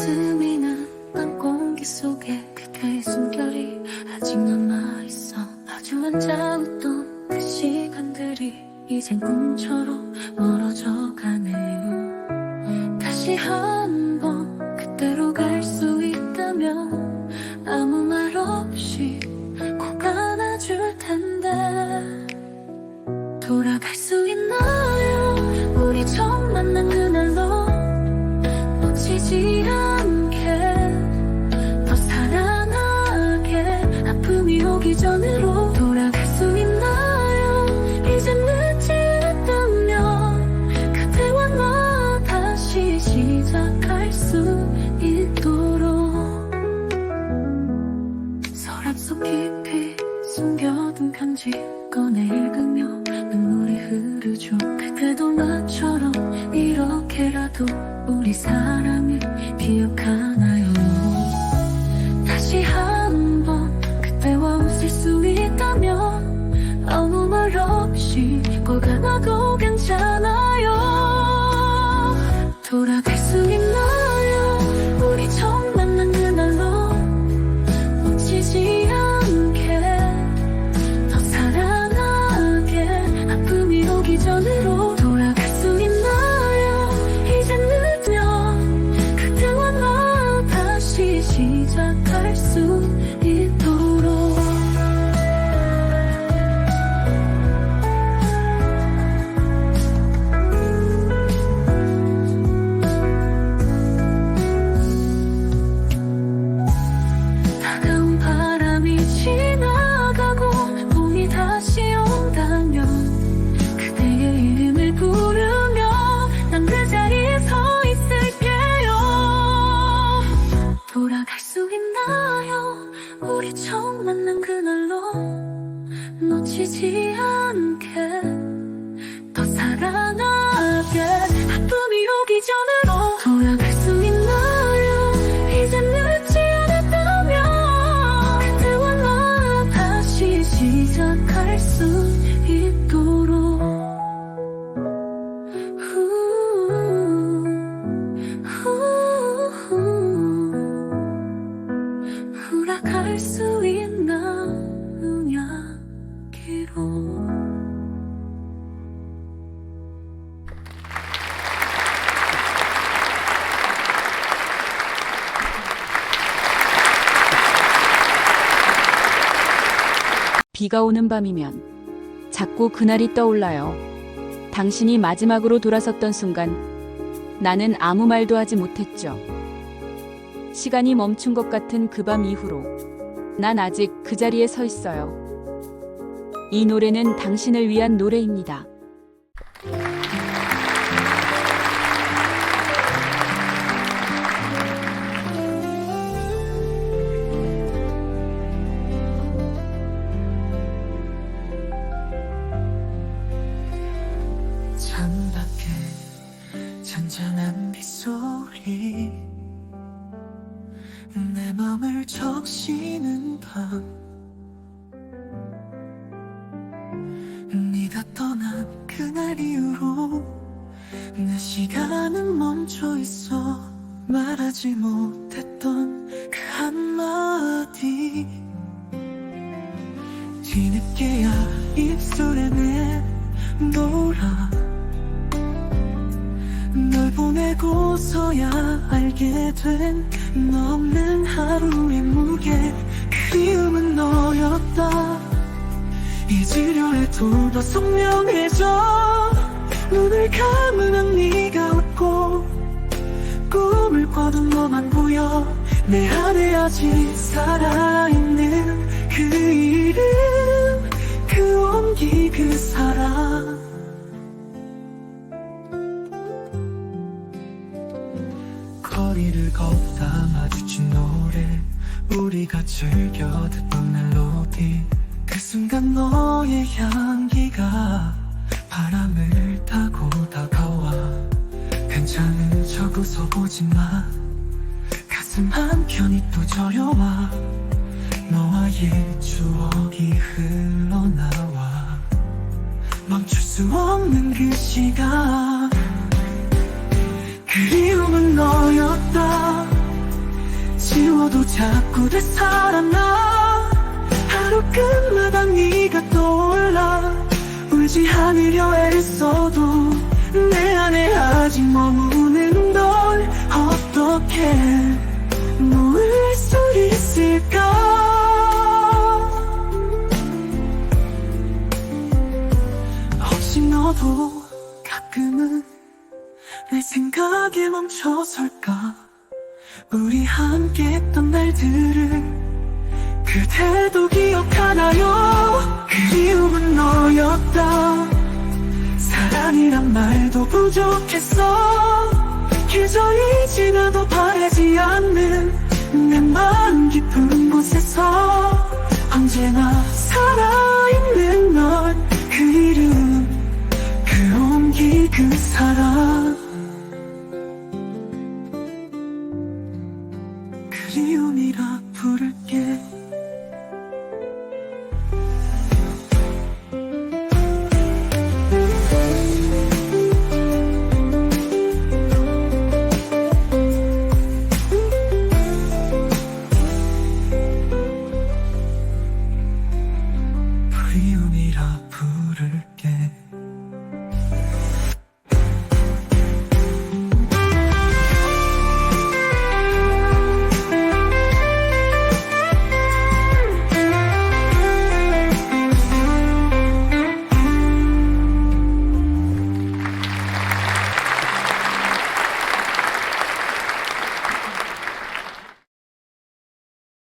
가슴이나 난 공기 속에 그대의 숨결이 아직 남아있어. 아주 앉아있던 그 시간들이 이젠 꿈처럼 멀어져가네요. 다시 한 꺼내 읽으며 눈물이 흐르죠. 그때도 나처럼 이렇게라도 우리 사랑을 기억하나요? 다시 한 번 그때와 웃을 수 있다면 아무 말 없이 꼭 안아도 비가 오는 밤이면 자꾸 그날이 떠올라요. 당신이 마지막으로 돌아섰던 순간 나는 아무 말도 하지 못했죠. 시간이 멈춘 것 같은 그 밤 이후로 난 아직 그 자리에 서 있어요. 이 노래는 당신을 위한 노래입니다. 내 맘을 적시는 밤. 네가 떠난 그날 이후로 내 시간은 멈춰 있어. 말하지 못했던 그 한마디. 뒤늦게야 입술에 내돌아 널 보내고서야 알게 된 너 없는 하루의 무게. 그리움은 너였다. 잊으려 해도 더 선명해져. 눈을 감으면 네가 웃고 꿈을 꿔도 너만 보여. 내 안에 아직 살아있는 그 이름 그 온기 그 사랑 우리가 즐겨 듣던 멜로디. 그 순간 너의 향기가 바람을 타고 다가와. 괜찮은 척 웃어보지만 가슴 한켠이 또 저려와. 너와의 추억이 흘러나와. 멈출 수 없는 그 시간 지워도 자꾸 되살아나 하루 끝마다 네가 떠올라. 울지 않으려 애써도 내 안에 아직 머무는 널 어떻게 놓을 수 있을까? 혹시 너도 가끔은 내 생각에 멈춰설까 우리 함께 했던 날들을 그대도 기억하나요? 그리움은 너였다. 사랑이란 말도 부족했어. 계절이 지나도 바래지 않는 내 마음 깊은 곳에서 언제나 살아있는 넌 이라 부를게.